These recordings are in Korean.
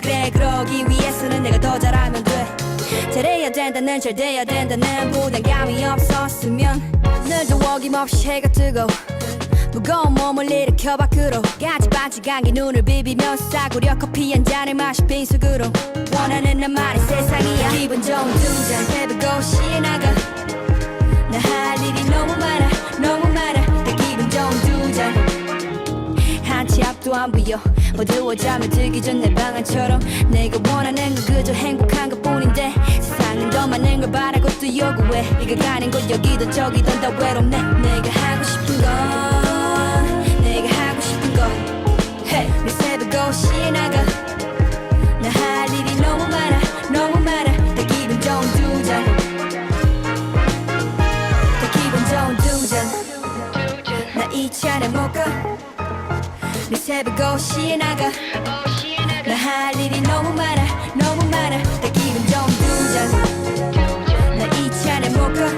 그래 그러기 위해서는 내가 더 잘하면 돼. 잘해야 된다는 잘 돼야 된다는 부담감이 없었으면 늘도 어김없이 해가 뜨고 무거운 몸을 일으켜 밖으로. 같이 반짝한게 눈을 비비며 싸구려 커피 한 잔을 마시 빈속으로. 원하는 나만의 세상이야. 기분 좋은 등장 해보고 시에 나가. 나 할 일이 너무 많아 너무 많아. 내 기분 좋은 두잔. 한치 앞도 안 보여. 어두워 잠에 들기 전 내 방 안처럼 내가 원하는 건 그저 행복한 것 뿐인데 세상은 더 많은 걸 바라고 또 요구해. 네가 가는 곳 여기도 저기도 다 외롭네. 내가 하고 싶은 건 내가 하고 싶은 거 hey. 내 새벽 옷이 나가. 나 할 일이 너무 많아 너무 많아. 내 기분 좋은 두잔. 내 기분 좋은 두잔. 나 이 차례 못가 내 새벽 옷이 나가. 나 할 일이 너무 많아 너무 많아. 내 기분 좋은 두잔 나이 차례 못가.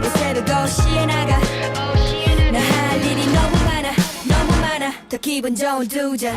내 새벽 옷이 나가. 나 할 일이 너무 많아 너무 많아. 더 기분 좋은 두잔